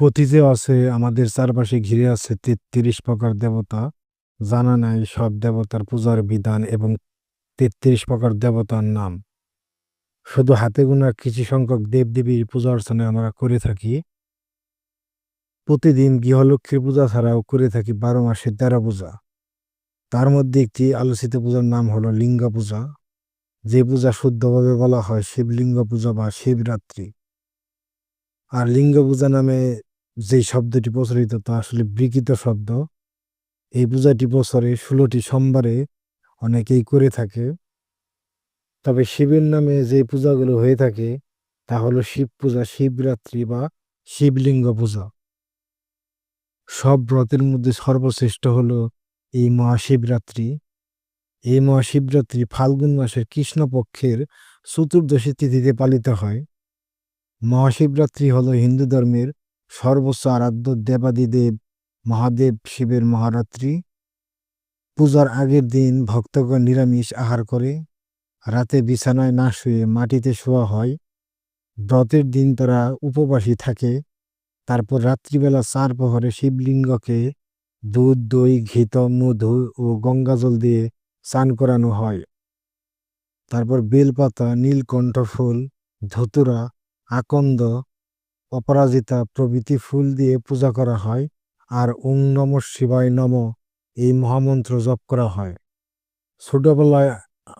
কথিত আছে, আমাদের চারপাশে ঘিরে আছে তেত্রিশ প্রকার দেবতা। জানা নাই সব দেবতার পূজার বিধান এবং তেত্রিশ প্রকার দেবতার নাম। শুধু হাতে গোনা কিছু সংখ্যক দেবদেবীর পূজা অর্চনা আমরা করে থাকি। প্রতিদিন গৃহলক্ষ্মীর পূজা ছাড়াও করে থাকি বারো মাসে তেরো পূজা। তার মধ্যে একটি আলোচিত পূজার নাম হলো লিঙ্গ পূজা। যে পূজা শুদ্ধভাবে বলা হয় শিবলিঙ্গ পূজা বা শিবরাত্রি। আর লিঙ্গ পূজা নামে যে শব্দটি প্রচলিত তা আসলে বিকৃত শব্দ। এই পূজাটি বছরে ষোলোটি সোমবারে অনেকেই করে থাকে। তবে শিবের নামে যে পূজাগুলো হয়ে থাকে, তা হলো শিব পূজা, শিবরাত্রি বা শিবলিঙ্গ পূজা। সব ব্রতের মধ্যে সর্বশ্রেষ্ঠ হলো এই মহাশিবরাত্রি। এই মহাশিবরাত্রি ফাল্গুন মাসের কৃষ্ণপক্ষের চতুর্দশী তিথিতে পালিত হয়। মহাশিবরাত্রি হলো হিন্দু ধর্মের সর্বোচ্চ আরাধ্য দেবাদিদেব মহাদেব শিবের মহারাত্রি। পূজার আগের দিন ভক্তগণ নিরামিষ আহার করে, রাতে বিছানায় না শুয়ে মাটিতে শোয়া হয়। ব্রতের দিন তারা উপবাসী থাকে। তারপর রাত্রিবেলা চার প্রহরে শিবলিঙ্গকে দুধ, দই ঘিত মধু ও গঙ্গাজল দিয়ে স্নান করানো হয়। তারপর বেলপাতা, নীলকণ্ঠ ফুল, ধতুরা, আকন্দ অপরাজিতা প্রভৃতি ফুল দিয়ে পূজা করা হয় আর ওং নম শিবায় নম এই মহামন্ত্র জপ করা হয়। ছোটবেলায়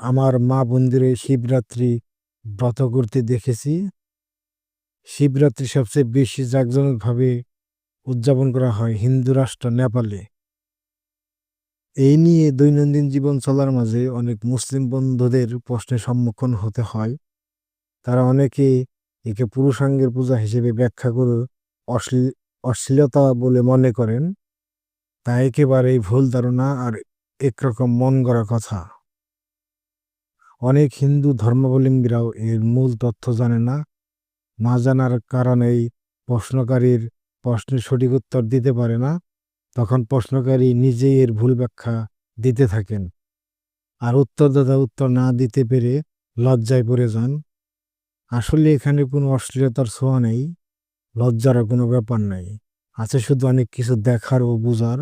আমার মা মন্দিরে শিবরাত্রি ব্রত করতে দেখেছি। শিবরাত্রি সবচেয়ে বেশি জাঁকজমকভাবে উদযাপন করা হয় হিন্দু রাষ্ট্র নেপালে। এই নিয়ে দৈনন্দিন জীবন চলার মাঝে অনেক মুসলিম বন্ধুদের প্রশ্নের সম্মুখীন হতে হয়। তারা অনেকে একে পুরুষাঙ্গের পূজা হিসেবে ব্যাখ্যা করে অশ্লীল অশ্লীলতা বলে মনে করেন। তা একেবারেই ভুল ধারণা আর একরকম মন গড়া কথা। অনেক হিন্দু ধর্মাবলম্বীরাও এর মূল তথ্য জানে না। না জানার কারণেই প্রশ্নকারীর প্রশ্নের সঠিক উত্তর দিতে পারে না। তখন প্রশ্নকারী নিজেই এর ভুল ব্যাখ্যা দিতে থাকেন। আর উত্তরদাতা উত্তর না দিতে পেরে লজ্জায় পড়ে যান। আসলে এখানে কোনো অশ্লীলতার ছোঁয়া নেই লজ্জারও কোনো ব্যাপার নেই। আছে শুধু অনেক কিছু দেখার ও বোঝার।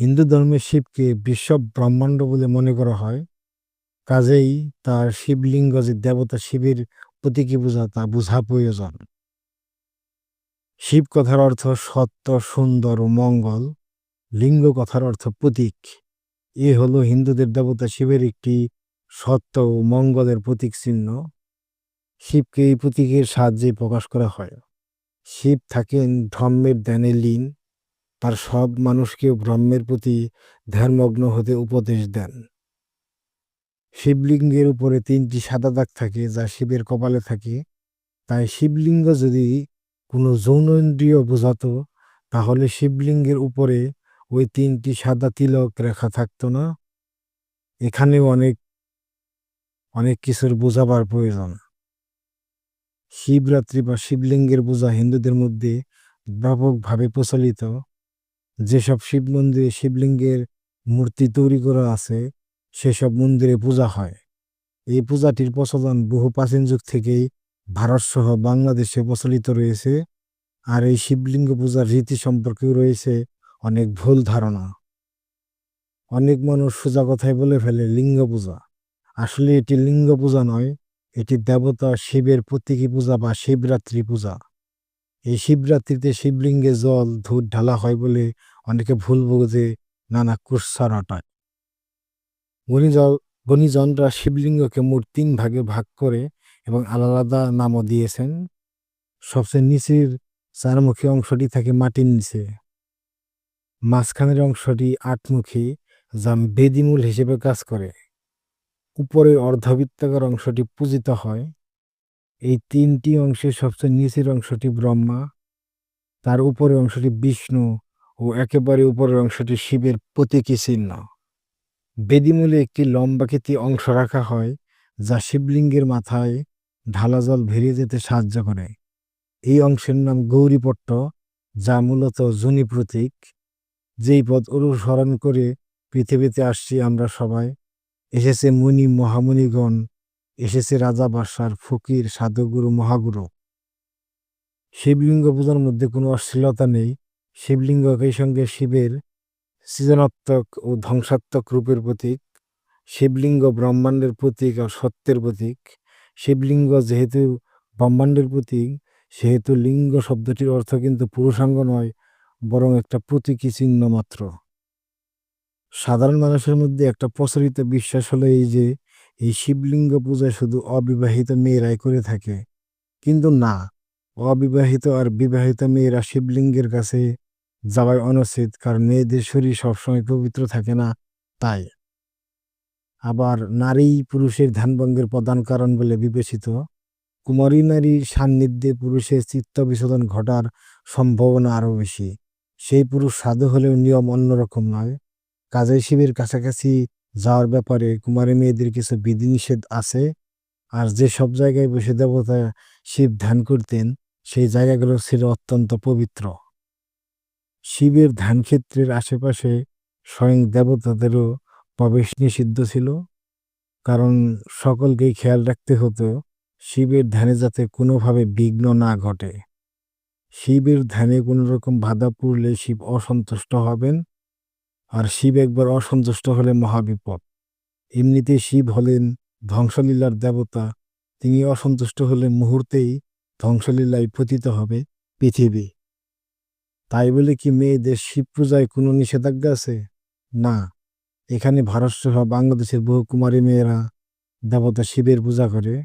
হিন্দু ধর্মে শিবকে বিশ্ব ব্রহ্মাণ্ড বলে মনে করা হয়। কাজেই তার শিবলিঙ্গ যে দেবতা শিবের প্রতীকী বোঝা, তা বোঝা প্রয়োজন। শিব কথার অর্থ সত্য, সুন্দর ও মঙ্গল। লিঙ্গ কথার অর্থ প্রতীক। এ হলো হিন্দুদের দেবতা শিবের একটি সত্য ও মঙ্গলের প্রতীক চিহ্ন। শিবকে এই প্রতীকের সাহায্যে প্রকাশ করা হয়। শিব থাকেন ধর্মের ধ্যানে লীন, তার সব মানুষকে ব্রহ্মের প্রতি ধ্যানমগ্ন হতে উপদেশ দেন। শিবলিঙ্গের উপরে তিনটি সাদা দাগ থাকে যা শিবের কপালে থাকে। তাই শিবলিঙ্গ যদি কোনো যৌনেন্দ্রিয় বোঝাতো, তাহলে শিবলিঙ্গের উপরে ওই তিনটি সাদা তিলক রেখা থাকতো না। এখানেও অনেক অনেক কিছুর বোঝাবার প্রয়োজন। শিবরাত্রি বা শিবলিঙ্গের পূজা হিন্দুদের মধ্যে ব্যাপকভাবে প্রচলিত। যেসব শিব মন্দিরে শিবলিঙ্গের মূর্তি তৈরি করা আছে, সেসব মন্দিরে পূজা হয়। এই পূজাটির প্রচলন বহু প্রাচীন যুগ থেকেই ভারতসহ বাংলাদেশে প্রচলিত রয়েছে, আর এই শিবলিঙ্গ পূজার রীতি সম্পর্কেও রয়েছে অনেক ভুল ধারণা। অনেক মানুষ সোজা কথায় বলে ফেলে লিঙ্গ পূজা। আসলে এটি লিঙ্গ পূজা নয় এটি দেবতা শিবের প্রতীকী পূজা বা শিবরাত্রি পূজা। এই শিবরাত্রিতে শিবলিঙ্গে জল, ধূপ ঢালা হয় বলে অনেকে ভুল বোঝে নানা কুৎসা রটায় গণিজনরা শিবলিঙ্গকে মোট তিন ভাগে ভাগ করে এবং আলাদা নামও দিয়েছেন। সবচেয়ে নিচের চারমুখী অংশটি থাকে মাটির নিচে। মাঝখানের অংশটি আটমুখী, যা বেদিমূল হিসেবে কাজ করে। উপরের অর্ধবৃত্তাকার অংশটি পূজিত হয়। এই তিনটি অংশের সবচেয়ে নিচের অংশটি ব্রহ্মা, তার উপরের অংশটি বিষ্ণু ও একেবারে উপরের অংশটি শিবের প্রতীকী চিহ্ন। বেদিমূলে একটি লম্বাকৃতি অংশ রাখা হয়, যা শিবলিঙ্গের মাথায় ঢালা জল ভেরিয়ে যেতে সাহায্য করে। এই অংশের নাম গৌরীপট্ট, যা মূলত জুনি প্রতীক। যেই পদ অনুসরণ করে পৃথিবীতে আসছি আমরা সবাই এসেছে মুনি মহামুনিগণ, এসেছে রাজা বাসার ফকির, সাধুগুরু, মহাগুরু। শিবলিঙ্গ পূজার মধ্যে কোনো অশ্লীলতা নেই। শিবলিঙ্গ একই সঙ্গে শিবের সৃজনাত্মক ও ধ্বংসাত্মক রূপের প্রতীক। শিবলিঙ্গ ব্রহ্মাণ্ডের প্রতীক আর সত্যের প্রতীক। শিবলিঙ্গ যেহেতু ব্রহ্মাণ্ডের প্রতীক, সেহেতু লিঙ্গ শব্দটির অর্থ কিন্তু পুরুষাঙ্গ নয়, বরং একটা প্রতীকী চিহ্ন মাত্র। সাধারণ মানুষের মধ্যে একটা প্রচলিত বিশ্বাস হলো এই যে, এই শিবলিঙ্গ পূজা শুধু অবিবাহিত মেয়েরাই করে থাকে। কিন্তু না, অবিবাহিত আর বিবাহিত মেয়েরা শিবলিঙ্গের কাছে যাওয়াই অনুচিত, কারণ মেয়েদের শরীর সবসময় পবিত্র থাকে না, তাই। আবার নারী পুরুষের ধ্যানভঙ্গের প্রধান কারণ বলে বিবেচিত, কুমারী নারীর সান্নিধ্যে পুরুষের চিত্ত বিশোধন ঘটার সম্ভাবনা আরও বেশি। সেই পুরুষ সাধু হলেও নিয়ম অন্যরকম নয়। কাজেই শিবের কাছাকাছি যাওয়ার ব্যাপারে কুমারী মেয়েদের কিছু বিধিনিষেধ আছে। আর যে সব জায়গায় বসে দেবতা শিব ধ্যান করতেন, সেই জায়গাগুলো ছিল অত্যন্ত পবিত্র। শিবের ধ্যানক্ষেত্রের আশেপাশে স্বয়ং দেবতাদেরও প্রবেশ নিষিদ্ধ ছিল। কারণ সকলকেই খেয়াল রাখতে হতো, শিবের ধ্যানে যাতে কোনোভাবে বিঘ্ন না ঘটে। শিবের ধ্যানে কোনো রকম বাধা পড়লে শিব অসন্তুষ্ট হবেন। আর শিব একবার অসন্তুষ্ট হলে মহাবিপদ। এমনিতে শিব হলেন ধ্বংসলীলার দেবতা, তিনি অসন্তুষ্ট হলে মুহূর্তেই ধ্বংসলীলায় পতিত হবে পৃথিবী। তাই বলে কি মেয়েদের শিব পূজায় কোনো নিষেধাজ্ঞা আছে? না। এখানে ভারত সহ বাংলাদেশের বহু কুমারী মেয়েরা দেবতা শিবের পূজা করে।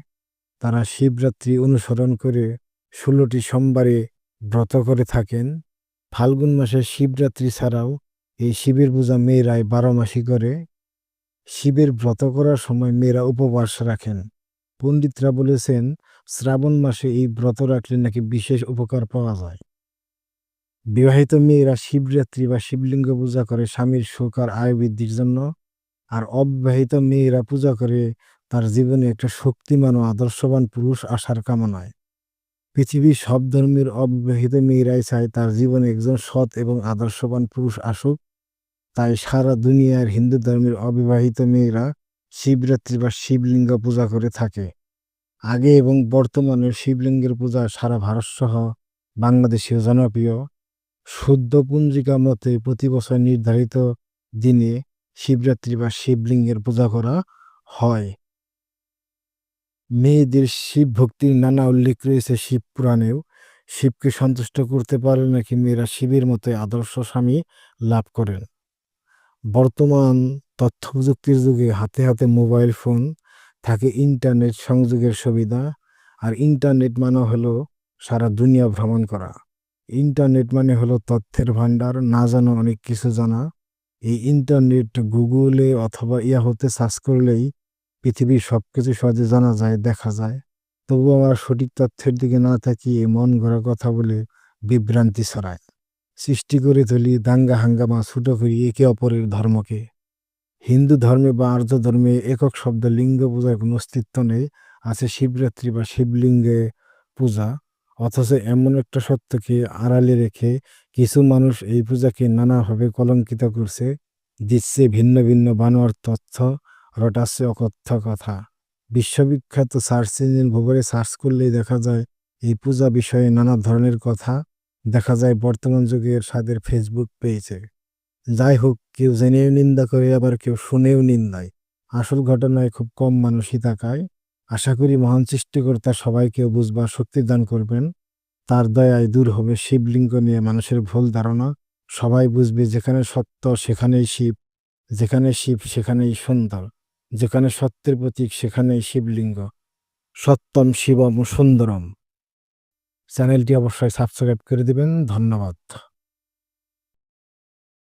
তারা শিবরাত্রি অনুসরণ করে ষোলোটি সোমবারে ব্রত করে থাকেন। ফাল্গুন মাসে শিবরাত্রি ছাড়াও এই শিবের পূজা মেয়েরাই বারো মাসই করে। শিবের ব্রত করার সময় মেয়েরা উপবাস রাখেন। পণ্ডিতরা বলেছেন, শ্রাবণ মাসে এই ব্রত রাখলে নাকি বিশেষ উপকার পাওয়া যায়। বিবাহিত মেয়েরা শিবরাত্রি বা শিবলিঙ্গ পূজা করে স্বামীর সুখ আর আয় বৃদ্ধির জন্য, আর অবিবাহিত মেয়েরা পূজা করে তার জীবনে একটা শক্তিমান ও আদর্শবান পুরুষ আসার কামনায়। পৃথিবীর সব ধর্মের অবিবাহিত মেয়েরাই চায় তার জীবনে একজন সৎ এবং আদর্শবান পুরুষ আসুক। তাই সারা দুনিয়ার হিন্দু ধর্মের অবিবাহিত মেয়েরা শিবরাত্রি বা শিবলিঙ্গ পূজা করে থাকে। আগে এবং বর্তমানে শিবলিঙ্গের পূজা সারা ভারতসহ বাংলাদেশেও জনপ্রিয়। শুদ্ধ পঞ্জিকা মতে প্রতি বছর নির্ধারিত দিনে শিবরাত্রি বা শিবলিঙ্গের পূজা করা হয়। মেয়েদের শিব ভক্তির নানা উল্লেখ রয়েছে শিব পুরাণেও। শিবকে সন্তুষ্ট করতে পারলে নাকি মেয়েরা শিবের মতোই আদর্শ স্বামী লাভ করেন। বর্তমান তথ্য প্রযুক্তির যুগে হাতে হাতে মোবাইল ফোন থাকে ইন্টারনেট সংযোগের সুবিধা, আর ইন্টারনেট মানে হলো সারা দুনিয়া ভ্রমণ করা। ইন্টারনেট মানে হলো তথ্যের ভাণ্ডার, না জানো অনেক কিছু জানা। এই ইন্টারনেট গুগলে অথবা ইয়াহোতে সার্চ করলেই পৃথিবীর সব কিছু সহজে জানা যায়, দেখা যায়। তবু আমার সঠিক তথ্যের দিকে না তাকিয়ে মন গড়া কথা বলে বিভ্রান্তি ছড়ায়। সৃষ্টি করে তুলি দাঙ্গা হাঙ্গামা ছুটো করি একে অপরের ধর্মকে। হিন্দু ধর্মে বা আর্য ধর্মে একক শব্দ লিঙ্গ পূজার কোনো অস্তিত্ব নেই, আছে শিবরাত্রি বা শিবলিঙ্গে পূজা। অথচ এমন একটা সত্যকে আড়ালে রেখে কিছু মানুষ এই পূজাকে নানাভাবে কলঙ্কিত করছে, দিচ্ছে ভিন্ন ভিন্ন বানোয়ার তথ্য, রটাচ্ছে অকথ্য কথা। বিশ্ববিখ্যাত সার্চ ইঞ্জিন ভোগরে সার্চ করলেই দেখা যায়, এই পূজা বিষয়ে নানা ধরনের কথা দেখা যায় বর্তমান যুগের সাদের ফেসবুক পেয়েছে। যাই হোক কেউ জেনেও নিন্দা করে, আবার কেউ শুনেও নিন্দায়। আসল ঘটনায় খুব কম মানুষই তাকায়। আশা করি মহান সৃষ্টিকর্তা সবাইকে বুঝবার শক্তি দান করবেন। তার দয়ায় দূর হবে শিবলিঙ্গ নিয়ে মানুষের ভুল ধারণা। সবাই বুঝবে যেখানে সত্য, সেখানেই শিব। যেখানে শিব, সেখানেই সুন্দর। যেখানে সত্যের প্রতীক, সেখানেই শিবলিঙ্গ। সত্যম, শিবম সুন্দরম। চ্যানেলটি অবশ্যই সাবস্ক্রাইব করে দিবেন। ধন্যবাদ।